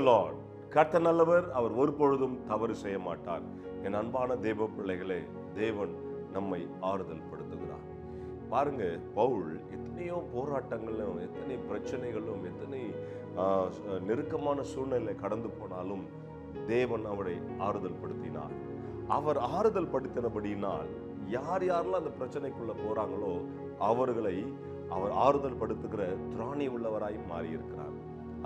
Lord கர்த்த நல்லவர் அவர் ஒரு பொழுதும் தவறு செய்ய மாட்டார். என் அன்பான தேவ பிள்ளைகளே தேவன் நம்மை ஆறுதல் படுத்துகிறார் பாருங்க பவுல் எத்தனையோ போராட்டங்களும் எத்தனை பிரச்சனைகளும் எத்தனை ஆஹ், நெருக்கமான சூழ்நிலை கடந்து போனாலும் தேவன் அவரை ஆறுதல் படுத்தினார் அவர் ஆறுதல் படுத்தினபடியினால் யார் யாரெல்லாம் அந்த பிரச்சனைக்குள்ள போறாங்களோ அவர்களை அவர் ஆறுதல் படுத்துகிற திராணி உள்ளவராய் மாறியிருக்கிறார்.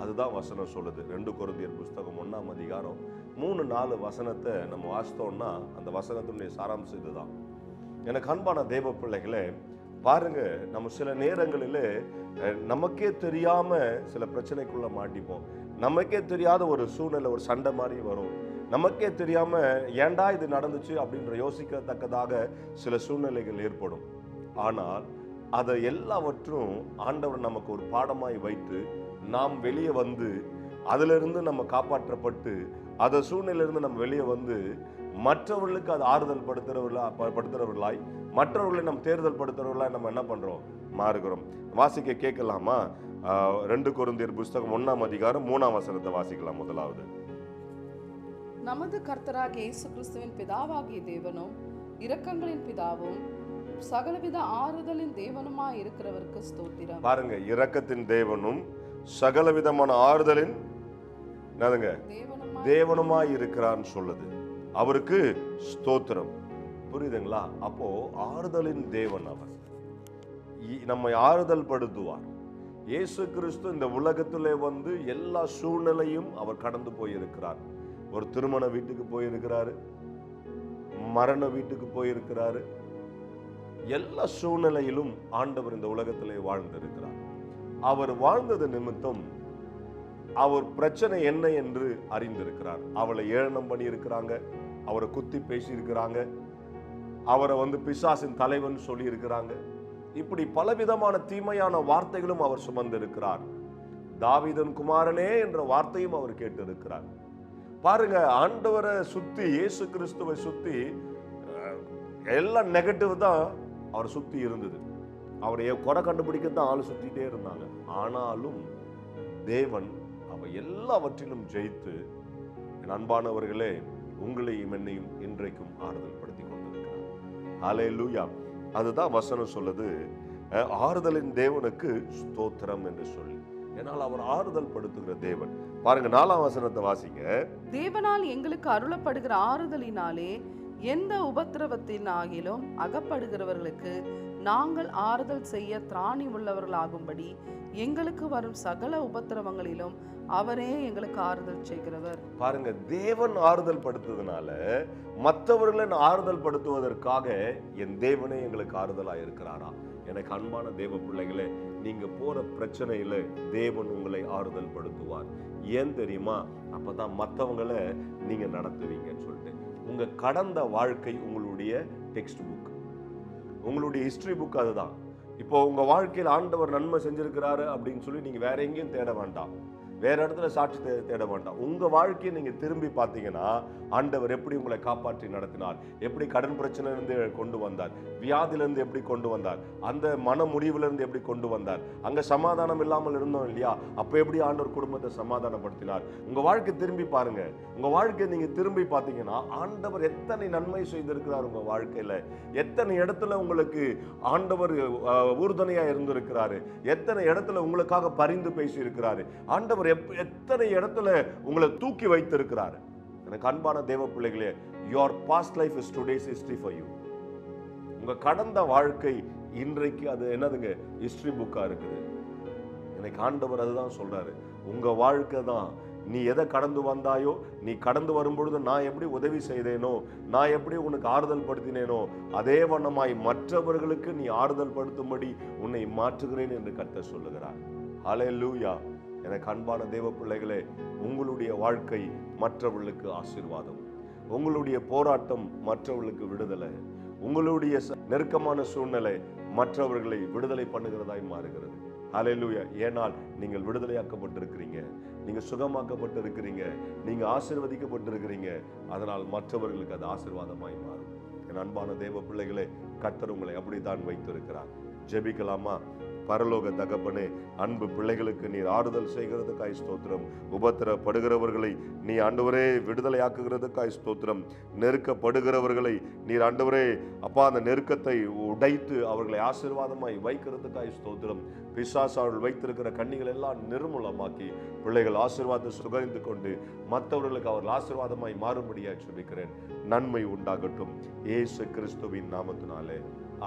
அதுதான் வசனம் சொல்லுது. ரெண்டு குருந்தியர் புஸ்தகம் ஒன்றாம் அதிகாரம் மூணு நாலு வசனத்தை நம்ம வாசித்தோம்னா அந்த வசனத்தினுடைய சாராம்சம் இதுதான். எனக்கு அன்பான தெய்வ பிள்ளைகளே பாருங்க நம்ம சில நேரங்களில் நமக்கே தெரியாம சில பிரச்சனைக்குள்ள மாட்டிப்போம். நமக்கே தெரியாத ஒரு சூழ்நிலை ஒரு சண்டை மாதிரி வரும். நமக்கே தெரியாம ஏன்டா இது நடந்துச்சு? அப்படின்ற யோசிக்கத்தக்கதாக சில சூழ்நிலைகள் ஏற்படும். ஆனால் அதை எல்லாவற்றும் ஆண்டவர் நமக்கு ஒரு பாடமாய் வைத்து நாம் வெளியே வந்து அதிலிருந்து நம்ம காப்பாற்றப்பட்டு அந்த சூழ்நிலையிலிருந்து நம்ம வெளியே வந்து மற்றவர்களுக்கு அது ஆறுதல் படுத்துறவர்களா படுத்துறவர்களாய் மற்றவர்களை நம்ம தேர்தல் படுத்துறவர்களாய் நம்ம என்ன பண்றோம்? மாறுகிறோம். வாசிக்க கேட்கலாமா? ரெண்டு கொரிந்தியர் புஸ்தகம் ஒண்ணாம் அதிகாரம் மூணாம் வசனத்தை வாசிக்கலாம் முதலாவது. நமது கர்த்தராகிய இயேசு கிறிஸ்துவின் பிதாவாகிய தேவனும் இரக்கங்களின் பிதாவும் சகலவித ஆறுதலின் தேவனுமாய் இருக்கிறவருக்கு ஸ்தோத்திரம். பாருங்க இரக்கத்தின் தேவனும் சகலவிதமான ஆறுதலின் என்னதுங்க? தேவனுமாய் இருக்கிறான்னு சொல்லுது. அவருக்கு ஸ்தோத்திரம். புரியுதுங்களா? அப்போ ஆறுதலின் தேவன் அவர். நம்மை ஆறுதல் படுத்துவார் இயேசு கிறிஸ்து இந்த உலகத்திலே வந்து எல்லா சூழ்நிலையும் அவர் கடந்து போயிருக்கிறார். ஒரு திருமண வீட்டுக்கு போயிருக்கிறாரு. மரண வீட்டுக்கு போயிருக்கிறாரு. எல்லா சூழ்நிலையிலும் ஆண்டவர் இந்த உலகத்திலே வாழ்ந்திருக்கிறார். அவர் வாழ்ந்தது நிமித்தம் அவர் பிரச்சனை என்ன என்று அறிந்திருக்கிறார். அவளை ஏளனம் பண்ணியிருக்கிறாங்க. அவரை குத்தி பேசியிருக்கிறாங்க. அவரை வந்து பிசாசின் தலைவன் சொல்லி இருக்கிறாங்க இப்படி பலவிதமான தீமையான வார்த்தைகளும் அவர் சுமந்திருக்கிறார். தாவிதன் குமாரனே என்ற வார்த்தையும் அவர் கேட்டிருக்கிறார். பாருங்க ஆண்டவரை சுத்தி இயேசு கிறிஸ்துவை சுத்தி எல்லாம் நெகட்டிவ் தான் அவரை சுத்தி இருந்தது. அவரை குறை கண்டுபிடிக்கத்தான் ஆள் சுற்றிட்டே இருந்தாங்க. ஆனாலும் தேவன் அவ எல்லாவற்றிலும் ஜெயித்து என் அன்பானவர்களே உங்களையும் என்னையும் இன்றைக்கும் ஆறுதல் படுத்தி கொண்டிருக்கிறார். ஹலே லூயா அதுதான் வசனம் சொல்லுது. ஆறுதலின் தேவனுக்கு ஸ்தோத்திரம் என்று சொல்லி. என்னால் அவர் ஆறுதல் படுத்துகிற தேவன். பாருங்க நாலாம் வசனத்தை வாசிங்க. தேவனால் எங்களுக்கு அருளப்படுகிற ஆறுதலினாலே எந்த உபத்திரவத்தின் ஆகிலும் அகப்படுகிறவர்களுக்கு நாங்கள் ஆறுதல் செய்ய திராணி உள்ளவர்களாகும்படி எங்களுக்கு வரும் சகல உபத்திரவங்களிலும் அவரே எங்களுக்கு ஆறுதல் செய்கிறவர். பாருங்க தேவன் ஆறுதல் படுத்ததுனால மற்றவர்களை ஆறுதல் படுத்துவதற்காக என் தேவனே எங்களுக்கு ஆறுதலா இருக்கிறாரா? எனக்கு அன்பான தேவ பிள்ளைகளே நீங்க போற பிரச்சனையில தேவன் உங்களை ஆறுதல் படுத்துவார். ஏன் தெரியுமா? அப்பதான் மற்றவங்களை நீங்க நடத்துவீங்கன்னு சொல்லிட்டு. உங்க கடந்த வாழ்க்கை உங்களுடைய டெக்ஸ்ட் புக் உங்களுடைய ஹிஸ்டரி புக் அதுதான். இப்போ உங்க வாழ்க்கையில் ஆண்டவர் நன்மை செஞ்சிருக்கிறாரு அப்படின்னு சொல்லி நீங்க வேற எங்கேயும் தேட வேண்டாம். வேற இடத்துல சாட்சி தேட வேண்டாம். உங்க வாழ்க்கையை நீங்க திரும்பி பார்த்தீங்கன்னா ஆண்டவர் எப்படி உங்களை காப்பாற்றி நடத்தினார்? எப்படி கடன் பிரச்சனையிலிருந்து இருந்து கொண்டு வந்தார்? வியாதியிலிருந்து எப்படி கொண்டு வந்தார்? அந்த மன முடிவுல இருந்து எப்படி கொண்டு வந்தார்? அங்க சமாதானம் இல்லாமல் இருந்தோம் இல்லையா? அப்ப எப்படி ஆண்டவர் குடும்பத்தை சமாதானப்படுத்தினார்? உங்க வாழ்க்கை திரும்பி பாருங்க. உங்க வாழ்க்கையை நீங்க திரும்பி பார்த்தீங்கன்னா ஆண்டவர் எத்தனை நன்மை செய்திருக்கிறார் உங்க வாழ்க்கையில? எத்தனை இடத்துல உங்களுக்கு ஆண்டவர் அஹ், உறுதுணையா இருந்திருக்கிறாரு? எத்தனை இடத்துல உங்களுக்காக பரிந்து பேசி இருக்கிறாரு ஆண்டவர் எத்தனை இடத்துல உங்களை தூக்கி வைத்திருக்கிறாரு? எனக்கு அன்பான தேவ பிள்ளைகளே your past life is today's history for you உங்க கடந்த வாழ்க்கை இன்றைக்கு அது என்னதுங்க? ஹிஸ்ட்ரி புக்கா இருக்குது. எனக்கு ஆண்டவர் அதுதான் சொல்றாரு. உங்க வாழ்க்கை தான். நீ எதை கடந்து வந்தாயோ நீ கடந்து வரும்பொழுது நான் எப்படி உதவி செய்தேனோ நான் எப்படி உனக்கு ஆறுதல் படுத்தினேனோ அதே வண்ணமாய் மற்றவர்களுக்கு நீ ஆறுதல் படுத்தும்படி உன்னை மாற்றுகிறேன் என்று கத்த சொல்லுகிறார். ஹalleluya எனக்கு அன்பான தேவ பிள்ளைகளே உங்களுடைய வாழ்க்கை மற்றவர்களுக்கு ஆசீர்வாதம். உங்களுடைய போராட்டம் மற்றவர்களுக்கு விடுதலை. உங்களுடைய நெருக்கமான சூழ்நிலை மற்றவர்களை விடுதலை பண்ணுகிறதாய் மாறுகிறது. ஹalleluya ஏனால் நீங்கள் விடுதலையாக்கப்பட்டிருக்கிறீங்க. நீங்க சுகமாக்கப்பட்டிருக்கிறீங்க. நீங்க ஆசிர்வதிக்கப்பட்டிருக்கிறீங்க. அதனால் மற்றவர்களுக்கு அது ஆசிர்வாதமாய் மாறும். என் அன்பான தேவ பிள்ளைகளே கத்தர் உங்களை அப்படித்தான் வைத்திருக்கிறார். ஜெபிக்கலாமா? பரலோக தகப்பனே அன்பு பிள்ளைகளுக்கு நீர் ஆறுதல் செய்கிறதுக்காய் ஸ்தோத்திரம். உபத்திரப்படுகிறவர்களை நீ ஆண்டவரே விடுதலையாக்குகிறதுக்காய் ஸ்தோத்திரம். நெருக்கப்படுகிறவர்களை நீர் ஆண்டவரே அப்பா அந்த நெருக்கத்தை உடைத்து அவர்களை ஆசீர்வாதமாய் வைக்கிறதுக்காய் ஸ்தோத்திரம். பிசாஸ் அவர்கள் வைத்திருக்கிற கண்ணிகள் எல்லாம் நிர்மூலமாக்கி பிள்ளைகள் ஆசீர்வாதம் சுகரிந்து கொண்டு மற்றவர்களுக்கு அவர்கள் ஆசீர்வாதமாய் மாறும்படியாக சொல்லிக்கிறேன் நன்மை உண்டாகட்டும். ஏசு கிறிஸ்துவின் நாமத்தினாலே.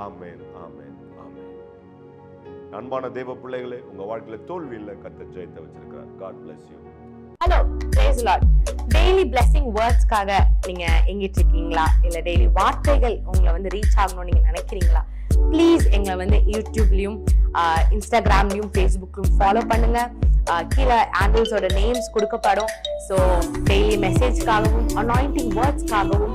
ஆமேன் ஆமேன் ஆமேன். அன்பான தேவ பிள்ளைகளே உங்க வாழ்க்கையில தோல்வி இல்ல கத்த ஜெயத்தை வச்சிருக்கிறார். God bless you hello praise Lord daily blessing வேர்ட்ஸ்க்காக நீங்க எங்கிட்டு இருக்கீங்களா இல்ல டெய்லி வார்த்தைகள் உங்களை வந்து ரீச் ஆகணும்னு நீங்க நினைக்கிறீங்களா? ப்ளீஸ் எங்களை வந்து யூடியூப்லயும் இன்ஸ்டாகிராம்லயும் ஃபேஸ்புக்லயும் ஃபாலோ பண்ணுங்க. கீழே ஆண்டில்ஸோட நேம்ஸ் கொடுக்கப்படும். ஸோ டெய்லி மெசேஜ்க்காகவும் அனாயிண்டிங் வேர்ட்ஸ்க்காகவும்